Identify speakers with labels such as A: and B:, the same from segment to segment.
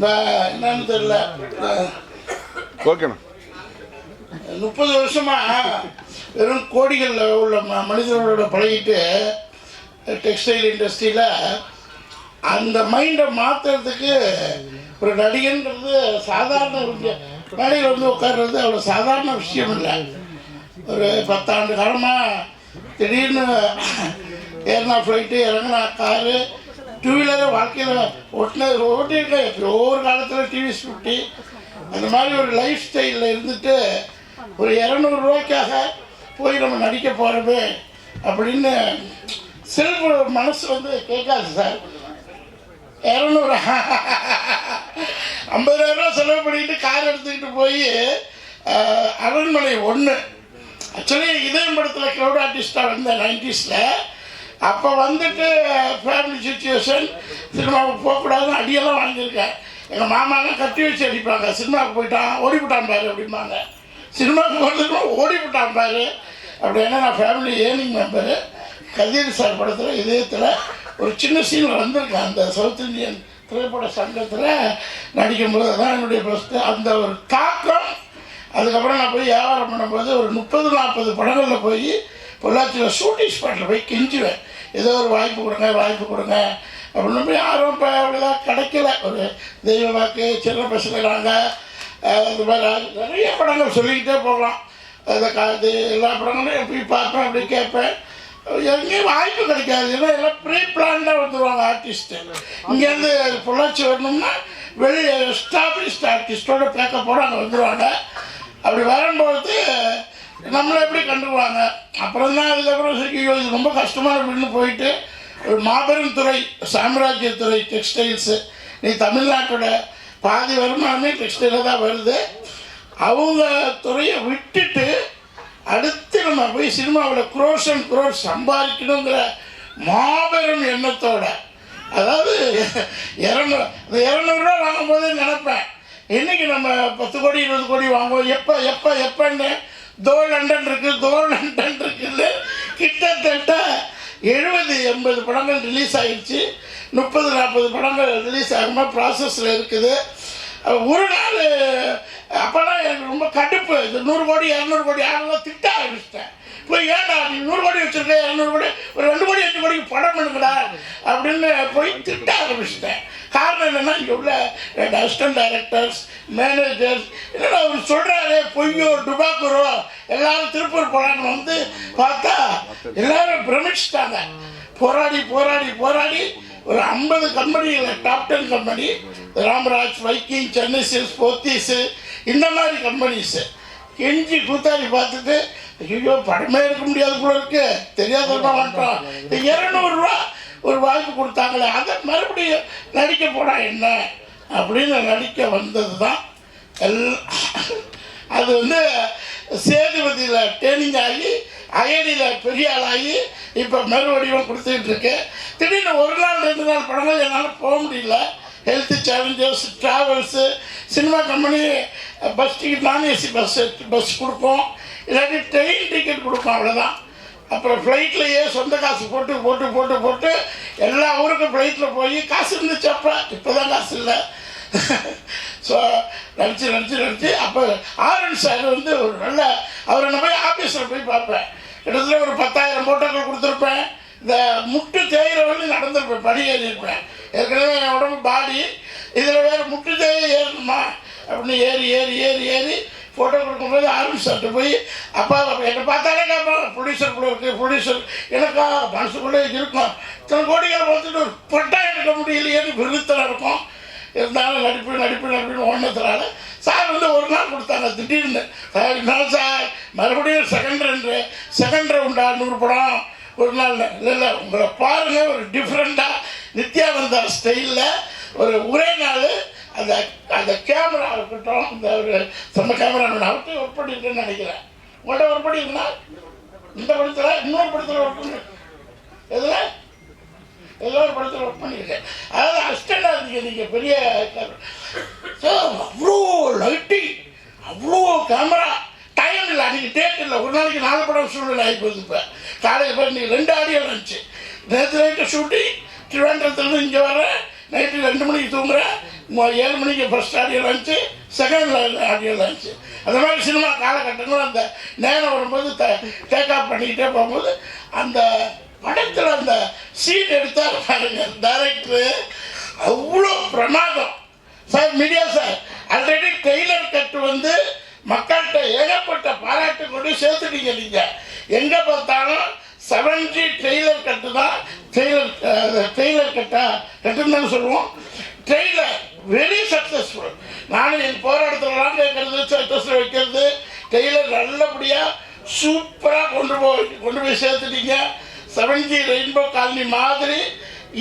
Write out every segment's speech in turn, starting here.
A: என்னன்னு தெரியல.
B: ஓகேண்ணா
A: முப்பது வருஷமா வெறும் கோடிகளில் உள்ள மனிதர்களோட பழகிட்டு டெக்ஸ்டைல் இண்டஸ்ட்ரியில் அந்த மைண்டை மாற்றுறதுக்கு ஒரு நடிகன்றது சாதாரண விஷயம். மேடையில் வந்து உட்கார்றது அவ்வளோ சாதாரண விஷயம் இல்லை. ஒரு பத்தாண்டு காலமாக திடீர்னு ஏறினா ஃப்ளைட்டு இறங்கினா காரு டூ வீலரை வாழ்க்கையில் ஓட்டினது ஓட்டியிருக்கேன் எப்பயோ ஒரு காலத்தில் டிவி சுட்டி அந்த மாதிரி ஒரு லைஃப் ஸ்டைலில் இருந்துட்டு ஒரு இரநூறுவாய்க்காக போய் நம்ம நடிக்க போகிறோமே அப்படின்னு செல்ஃப் மனசு வந்து கேட்காது சார் இரநூறு. ஐம்பதாயிரம் ரூபா செலவு பண்ணிட்டு கார் எடுத்துக்கிட்டு போய் அரண்மனை ஒன்று ஆக்சுவலி இதயம் படத்தில் க்ரௌட் ஆர்டிஸ்டாக வந்தேன் நைன்டிஸில் அப்போ வந்துட்டு ஃபேமிலி சுச்சுவேஷன் சினிமாவுக்கு போகக்கூடாதுன்னு அடியெல்லாம் வாங்கியிருக்கேன். எங்கள் மாமாலாம் கட்டி வச்சு அடிப்பாங்க. சினிமாவுக்கு போயிட்டான் ஓடி விட்டான் பாரு அப்படிம்பாங்க. சினிமாவுக்கு போகிறதுக்கு ஓடி விட்டான் பாரு அப்படின்னா நான் family earning member Kathir sir படத்தில் இதயத்தில் ஒரு சின்ன சீனில் வந்திருக்கேன் அந்த சவுத் இந்தியன் திரைப்பட சங்கத்தில் நடிக்கும்போது தான் என்னுடைய ஃபஸ்ட்டு அந்த ஒரு தாக்கம். அதுக்கப்புறம் நான் போய் வியாபாரம் பண்ணும்போது ஒரு முப்பது நாற்பது படங்களில் போய் பொள்ளாச்சியில் ஷூட்டிங் ஸ்பாட்டில் போய் கெஞ்சுவேன். ஏதோ ஒரு வாய்ப்பு கொடுங்க வாய்ப்பு கொடுங்க. அப்படின்னு போய் யாரும் இப்போ அவ்வளோதான் கிடைக்கல. ஒரு தெய்வ வாக்கு சின்ன பசங்க நாங்கள் அது மாதிரி நிறைய படங்கள் சொல்லிக்கிட்டே போகலாம். அந்த காது எல்லா படங்களும் போய் பார்ப்பேன் அப்படி கேட்பேன். எங்கேயும் வாய்ப்பு கிடைக்காது. ஏன்னா எல்லாம் ப்ரீ பிளான்டாக வந்துடுவாங்க ஆர்டிஸ்ட்டு இங்கேருந்து பொள்ளாச்சி வரணும்னா வெளியே எஸ்டாப்ளிஷ்ட் ஆர்டிஸ்டோட பேக்கப்போட அங்கே வந்துடுவாங்க அப்படி வரும்போது நம்மளை எப்படி கண்டுக்குவாங்க? அப்புறம் தான் அதுக்கப்புறம் சரி இது ரொம்ப கஷ்டமாக அப்படின்னு போயிட்டு ஒரு மாபெரும் துறை சாம்ராஜ்யத்துறை டெக்ஸ்டைல்ஸு நீ தமிழ்நாட்டோட பாதி வருமானமே டெக்ஸ்டைலில் தான் வருது. அவங்க துறையை விட்டுட்டு அடுத்து நம்ம போய் சினிமாவில் குரோஸ் அண்ட் குரோஸ் சம்பாதிக்கணுங்கிற மாபெரும் எண்ணத்தோட அதாவது இரநூறு இந்த இரநூறுவா வாங்கும்போது நினப்பேன். இன்றைக்கி நம்ம பத்து கோடி இருபது கோடி வாங்குவோம் எப்போ எப்போ எப்போன்னு தோ லண்டன் இருக்கு தோ லண்டன் இருக்குன்னு கிட்டத்தட்ட எழுபது எண்பது படங்கள் ரிலீஸ் ஆகிடுச்சு முப்பது நாற்பது படங்கள் ரிலீஸ் ஆகாமல் ப்ராசஸில் இருக்குது. ஒரு நாள் அப்போல்லாம் எனக்கு ரொம்ப கடுப்பு. இது நூறு கோடி இரநூறு கோடி ஆகலாம் திட்ட ஆரம்பிச்சிட்டேன். போய் ஏன்டா நீ நூறு கோடி வச்சுருக்கேன் இரநூறு கோடி ஒரு ரெண்டு கோடி அஞ்சு கோடிக்கு படம் பண்ணுங்கடா அப்படின்னு போய் திட்ட ஆரம்பிச்சிட்டேன். காரணம் என்னென்னா இங்கே உள்ள ரெண்டு அசிஸ்டன்ட் டைரக்டர்ஸ் மேனேஜர்ஸ் என்னடா அவர் சொல்கிறாரு பொய்யோ டுபாக்குரோ எல்லாரும் திருப்பூர் போகலான்னு வந்து பார்த்தா எல்லாரும் பிரமிச்சிட்டாங்க. போராடி போராடி போராடி ஒரு ஐம்பது கம்பெனிகளை top ten company Ramraj Viking Chennai silks Pothys இந்த மாதிரி கம்பெனிஸு கெஞ்சி கூத்தாடி பார்த்துட்டு ஐயோ படமே எடுக்க முடியாது போல இருக்கு. தெரியாத வந்துட்டோம் இரநூறுவா ஒரு வாய்ப்பு கொடுத்தாங்களே அதை மறுபடியும் நடிக்க போனால் என்ன? அப்படின்னு நடிக்க வந்தது தான் எல் அது வந்து சேதுபதியில் ட்ரெயினிங் ஆகி அயடியில் பெரிய ஆளாகி இப்போ மறுவடிவம் கொடுத்துக்கிட்டு இருக்கு. திடீர்னு ஒரு நாள் ரெண்டு நாள் படங்கள் என்னால் போக முடியல. Health challenges travels cinema company bus ticket நான் ஏசி பஸ் பஸ் கொடுப்போம். இல்லாட்டி ட்ரெயின் டிக்கெட் கொடுப்போம் அவ்வளோதான் அப்புறம் ஃப்ளைட்லேயே சொந்த காசு போட்டு போட்டு போட்டு போட்டு எல்லா ஊருக்கும் ஃப்ளைட்டில் போய் காசு இருந்துச்சு அப்போ. இப்போ தான் காசு இல்லை. ஸோ நடிச்சு நடிச்சு நடிச்சு அப்போ ஆரன் சார் வந்து ஒரு நல்ல அவரை நான் போய் ஆஃபீஸில் போய் பார்ப்பேன். கிட்டத்தட்ட ஒரு பத்தாயிரம் போட்டோக்கள் கொடுத்துருப்பேன். இந்த முட்டு தேயிற வந்து நடந்திருப்பேன் படி ஏறியிருப்பேன் ஏற்கனவே என் உடம்பு பாடி. இதில் வேறு முட்டு தேய ஏறணுமா? அப்படின்னு ஏறி ஏறி ஏறி ஏறி ஃபோட்டோ கொடுக்கும்போது ஆரம்பி சார்ட்டு போய் அப்பா என்னை பார்த்தாலே கேட்பான் கூட இருக்குது ப்ரொடியூசர் எனக்கா மனசுக்குள்ளே இருக்கும். இத்தனை கோடிகள் வந்துட்டு ஒரு பொட்டா எடுக்க முடியலையேன்னு விருத்தம் இருக்கும். இருந்தாலும் நடிப்பு நடிப்பு நடிப்புன்னு ஒன்றதுனால சார் வந்து ஒரு நாள் கொடுத்தாங்க திடீர்னு. சார் இருந்தாலும் சார்? மறுபடியும் செகண்ட் ரெண்டு செகண்ட் ரவுண்டா நூறு படம். ஒரு நாள் இல்லை இல்லை உங்களை பாருங்கள் ஒரு டிஃப்ரெண்ட்டாக நித்யானந்தா ஸ்டைலில் ஒரு ஒரே நாள் அந்த அந்த கேமரா இருக்கட்டும் இந்த ஒரு செம்ம கேமரா அவர்கிட்ட ஒர்க் பண்ணிட்டுன்னு நினைக்கிறேன். உங்கள்கிட்ட ஒர்க் பண்ணியிருந்தா இந்த படத்தில் இன்னொரு படத்தில் ஒர்க் பண்ணி. எதில்? ஏதோ ஒரு படத்தில் ஒர்க் பண்ணியிருக்கேன் அதாவது அஸ்டண்டாக இருந்தீங்க நீங்கள் பெரிய ஸோ அவ்வளோ லைட்டிங் அவ்வளோ கேமரா டைம் இல்லை அன்றைக்கி டேட் இல்லை. ஒரு நாளைக்கு நாலு படம் சூழ்நிலை ஆகி போகுது இப்போ. காலையில் போய் நீங்கள் ரெண்டு ஆடியோ இருந்துச்சு நேற்று நைட்டு ஷூட்டிங் திருவனந்தபுரத்துலேருந்து இங்கே வரேன் நைட்டு ரெண்டு மணிக்கு தூங்குறேன். ஏழு மணிக்கு ஃபர்ஸ்ட் ஆடியோ இருந்துச்சு செகண்ட் ஆடியோ இருந்துச்சு அந்த மாதிரி சினிமா காலகட்டங்கள் அந்த நேரம் வரும்போது த டேக் ஆஃப் பண்ணிக்கிட்டே போகும்போது அந்த படத்தில் அந்த சீன் எடுத்தால் பாருங்க டைரக்டரு அவ்வளோ பிரமாதம். Sir media sir already trailer cut வந்து மக்கள்கிட்ட ஏகப்பட்ட பாராட்டு கொண்டு சேர்த்துட்டீங்க நீங்கள் எங்கே பார்த்தாலும் செவன் ட்ரெய்லர் டெய்லர் கட்டு தான் டெய்லர் டெய்லர் கட்டா கட்டுன்னு சொல்லுவோம். டெய்லர் வெரி சக்ஸஸ்ஃபுல் நானும் என் போராட்டத்திலலாம் கேட்கறது சட்டஸில் வைக்கிறது கையில் நல்லபடியாக சூப்பராக கொண்டு போய் கொண்டு போய் சேர்த்துட்டீங்க. செவன்ஜி ரெயின்போ காலனி மாதிரி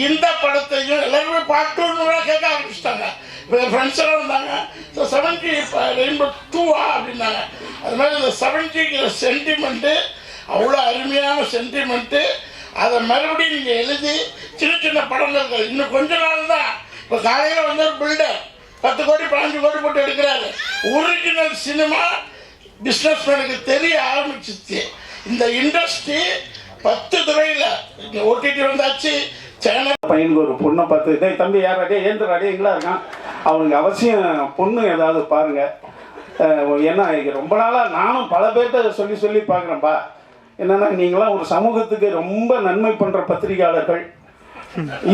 A: இந்த படத்தையும் எல்லாருமே பார்க்கணுன்னு கேட்க ஆரம்பிச்சிட்டாங்க. இப்போ ஃப்ரெண்ட்ஸ் எல்லாம் இருந்தாங்க ஸோ செவன்ஜி ரெயின்போ டூவா அப்படின்னாங்க. அது மாதிரி இந்த செவன்ஜிங்கிற சென்டிமெண்ட்டு அவ்வளோ அருமையான சென்டிமெண்ட்டு அதை மறுபடியும் நீங்கள் எழுதி சின்ன சின்ன படங்கள் இன்னும் கொஞ்ச நாள் தான் இப்போ காலையில் வந்து ஒரு பில்டர் பத்து கோடி பதினஞ்சு கோடி போட்டு எடுக்கிறாரு. ஒரிஜினல் சினிமா பிஸ்னஸ் மேனுக்கு தெரிய ஆரம்பிச்சிச்சு இந்த இண்டஸ்ட்ரி பத்து துறையில் இங்கே ஓடிடி வந்தாச்சு சேனல்
C: பையனுக்கு ஒரு பொண்ணை பார்த்து டேய் தம்பி யார் அடே ஏந்திர? அடே இருக்கான். அவனுக்கு அவசியம் பொண்ணு ஏதாவது பாருங்க. ஏன்னா ரொம்ப நாளாக நானும் பல பேர்கிட்ட சொல்லி சொல்லி பார்க்குறேன்ப்பா என்னன்னா நீங்களாம் ஒரு சமூகத்துக்கு ரொம்ப நன்மை பண்ணுற பத்திரிகையாளர்கள்.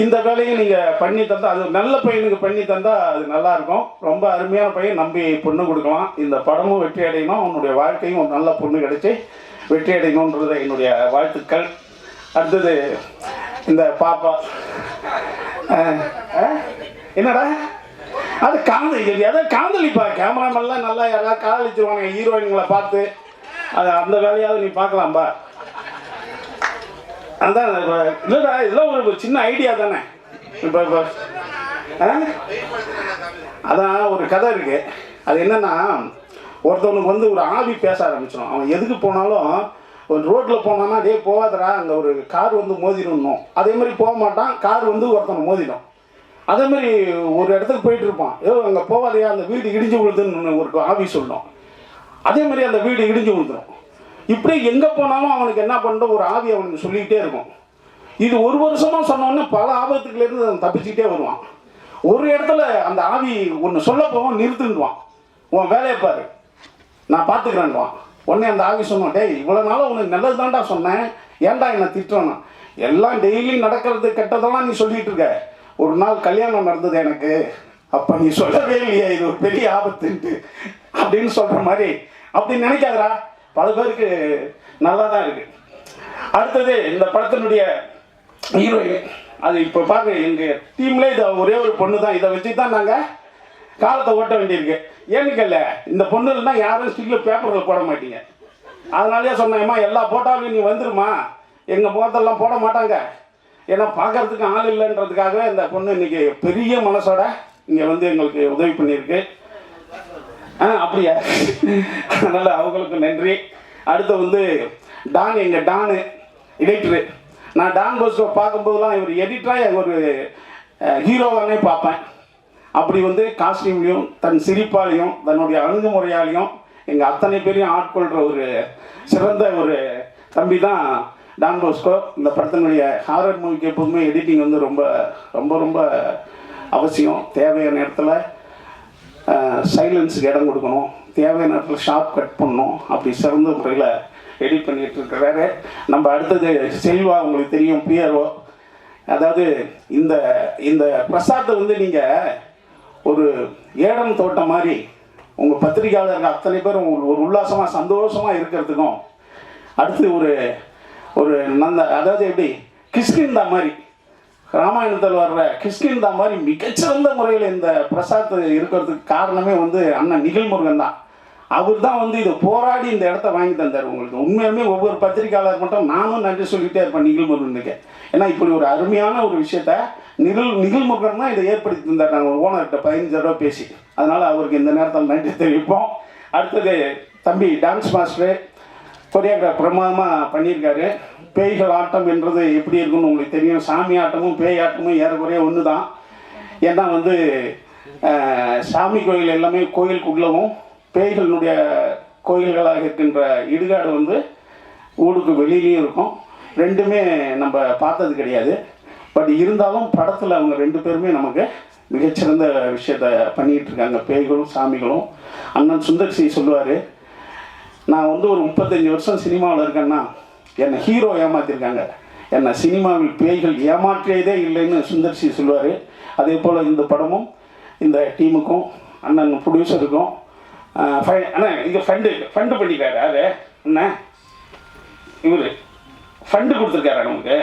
C: இந்த வேலையை நீங்கள் பண்ணி தந்தா அது நல்ல பையனுக்கு பண்ணி தந்தா அது நல்லா இருக்கும் ரொம்ப அருமையான பையன் நம்பி பொண்ணு கொடுக்கலாம். இந்த படமும் வெற்றி அடையணும். அவனுடைய வாழ்க்கையும் ஒரு நல்ல பொண்ணு கிடைச்சி வெற்றி அடையணுன்றது என்னுடைய வாழ்த்துக்கள். அடுத்தது இந்த பாப்பா. என்னடா? அது காதல் அதான் எதை காதலிப்பா கேமராமெல்லாம் நல்லா யாராவது காதலிச்சிருவாங்க ஹீரோயின்களை பார்த்து. அது அந்த வேலையாவது நீ பார்க்கலாம்பா? அதான் இல்லைடா இதெல்லாம் ஒரு சின்ன ஐடியா தானே? இப்போ இப்போ ஆ? அதான் ஒரு கதை இருக்கு. அது என்னன்னா ஒருத்தவனுக்கு வந்து ஒரு ஆவி பேச ஆரம்பிச்சிடும் அவன் எதுக்கு போனாலும் ஒரு ரோட்டில் போனான்னா டே போகாதடா அங்கே ஒரு கார் வந்து மோதிடணும் அதே மாதிரி போக மாட்டான் கார் வந்து ஒருத்தனை மோதிடும். அதே மாதிரி ஒரு இடத்துக்கு போயிட்டு இருப்பான். ஏதோ அங்கே போகாதையா அந்த வீடு இடிஞ்சு விழுதுன்னு ஒரு ஆவி சொல்லணும் அதே மாதிரி அந்த வீடு இடிஞ்சு விழுந்துடும் இப்படி எங்கே போனாலும் அவனுக்கு என்ன பண்ணுற ஒரு ஆவி அவனுக்கு சொல்லிக்கிட்டே இருக்கும். இது ஒரு வருஷமாக சொன்னோன்னே பல ஆபத்துக்குலேருந்து அவன் தப்பிச்சுக்கிட்டே வருவான். ஒரு இடத்துல அந்த ஆவி ஒன்று சொல்ல போவோம் நிறுத்துன்னுவான். உன் வேலையை பாரு. நான் பார்த்துக்கிறேன்வான் உடனே அந்த ஆவி சொன்னான் டேய் இவ்வளோ நாளும் உனக்கு நல்லது தான்டா சொன்னேன். ஏன்டா என்னை திட்டுறானா எல்லாம் டெய்லி நடக்கிறது கெட்டதெல்லாம் நீ சொல்லிட்டு இருக்க. ஒரு நாள் கல்யாணம் நடந்தது எனக்கு. அப்போ நீ சொல்லவே இல்லையா இது ஒரு பெரிய ஆபத்துன்ட்டு. அப்படின்னு சொல்கிற மாதிரி. அப்படி நினைக்காதடா. பல பேருக்கு நல்லா தான் இருக்கு. அடுத்தது இந்த படத்தினுடைய ஹீரோயின் அது இப்போ பாருங்க எங்கள் டீம்ல இது ஒரே ஒரு பொண்ணு தான் இதை வச்சு தான் நாங்கள் காலத்தை ஓட்ட வேண்டியிருக்கு. ஏன்னு கேள்ல இந்த பொண்ணு இல்லைன்னா யாரும் ஸ்டில்ல பேப்பரில் போட மாட்டீங்க. அதனாலேயே சொன்னேம்மா எல்லா போட்டாலும் நீ வந்துருமா எங்கள் முகத்தெல்லாம் போட மாட்டாங்க. ஏன்னா பார்க்கறதுக்கு ஆள் இல்லைன்றதுக்காகவே இந்த பொண்ணு இன்னைக்கு பெரிய மனசோட இங்கே வந்து எங்களுக்கு உதவி பண்ணியிருக்கு. ஆ அப்படியா? அதனால் அவங்களுக்கு நன்றி. அடுத்து வந்து டான் எங்கள் டானு எடிட்டரு நான் டான் போஸ்டோ பார்க்கும்போதெல்லாம் இவர் எடிட்டராக ஒரு ஹீரோவானே பார்ப்பேன். அப்படி வந்து காஸ்டியூம்லையும் தன் சிரிப்பாலையும் தன்னுடைய அணுகுமுறையாலையும் எங்கள் அத்தனை பேரையும் ஆட்கொள்கிற ஒரு சிறந்த ஒரு தம்பி தான் டான் போஸ்கோ இந்த படத்தினுடைய ஹாரர் மூவிக்கு எப்போதுமே எடிட்டிங் வந்து ரொம்ப ரொம்ப ரொம்ப அவசியம். தேவையான இடத்துல சைலன்ஸுக்கு இடம் கொடுக்கணும். தேவையான இடத்துல ஷார்ப் கட் பண்ணணும். அப்படி சிறந்த முறையில் எடிட் பண்ணிட்டு இருக்கிறாரு. நம்ம அடுத்தது செல்வா உங்களுக்கு தெரியும் பிஆர்ஓ. அதாவது இந்த இந்த பிரசாத்தை வந்து நீங்கள் ஒரு ஏடம் தோட்டம் மாதிரி உங்கள் பத்திரிகையாளர்கள் அத்தனை பேரும் ஒரு உல்லாசமாக சந்தோஷமாக இருக்கிறதுக்கும் அடுத்து ஒரு ஒரு நந்த அதாவது எப்படி கிஸ்கிந்தா மாதிரி ராமாயணத்தில் வர்ற கிஷ்கிந்தா மாதிரி மிகச்சிறந்த முறையில் இந்த பிரசாத் இருக்கிறதுக்கு காரணமே வந்து அண்ணன் நிகழ்முருகன் தான். அவர் தான் வந்து இதை போராடி இந்த இடத்த வாங்கி தந்தார் உங்களுக்கு. உண்மையுமே ஒவ்வொரு பத்திரிகையாளர் மட்டும் நானும் நன்றி சொல்லிட்டே இருப்பேன் நிகழ்முருகனுக்கு ஏன்னா இப்படி ஒரு அருமையான ஒரு விஷயத்த நிகழ் நிகழ்முருகன் தான் இதை ஏற்படுத்தி தந்தார். நாங்கள் ஓனர்கிட்ட பதினஞ்சு தடவை பேசி. அதனால் அவருக்கு இந்த நேரத்தில் நன்றி தெரிவிப்போம். அடுத்தது தம்பி டான்ஸ் மாஸ்டரு கொரியோகிராஃப் பிரமாதமாக பண்ணியிருக்காரு. பேய்கள் ஆட்டம் என்றது எப்படி இருக்குன்னு உங்களுக்கு தெரியும். சாமி ஆட்டமும் பேய் ஆட்டமும் ஏறக்குறைய ஒன்று தான் ஏன்னா வந்து சாமி கோயில் எல்லாமே கோயிலுக்குள்ளவும் பேய்களினுடைய கோயில்களாக இருக்கின்ற இடுகாடு வந்து ஊருக்கு வெளியிலையும் இருக்கும். ரெண்டுமே நம்ம பார்த்தது கிடையாது. பட் இருந்தாலும் படத்தில் அவங்க ரெண்டு பேருமே நமக்கு மிகச்சிறந்த விஷயத்த பண்ணிகிட்டு இருக்காங்க. பேய்களும் சாமிகளும். அண்ணன் சுந்தர் சி சொல்லுவார் நான் வந்து ஒரு முப்பத்தஞ்சு வருஷம் சினிமாவில் இருக்கேன்னா என்னை ஹீரோ ஏமாற்றிருக்காங்க என்னை சினிமாவில் பேய்கள் ஏமாற்றியதே இல்லைன்னு சுந்தர் சி சொல்லுவார். அதே போல் இந்த படமும் இந்த டீமுக்கும் அண்ணன் ப்ரொடியூசருக்கும் அண்ணா இங்கே ஃபண்டு ஃபண்டு பண்ணிக்காரு யாரு அண்ணா இவர் ஃபண்டு கொடுத்துருக்காரு நமக்கு?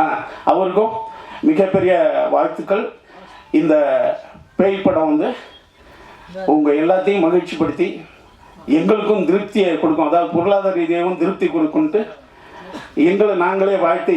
C: ஆ அவருக்கும் மிகப்பெரிய வாழ்த்துக்கள். இந்த பேய் படம் வந்து உங்கள் எல்லாத்தையும் மகிழ்ச்சிப்படுத்தி எங்களுக்கும் திருப்தியை கொடுக்கும். அதாவது பொருளாதார ரீதியாகவும் திருப்தி கொடுக்கும்ட்டு எங்களை நாங்களே வாழ்த்து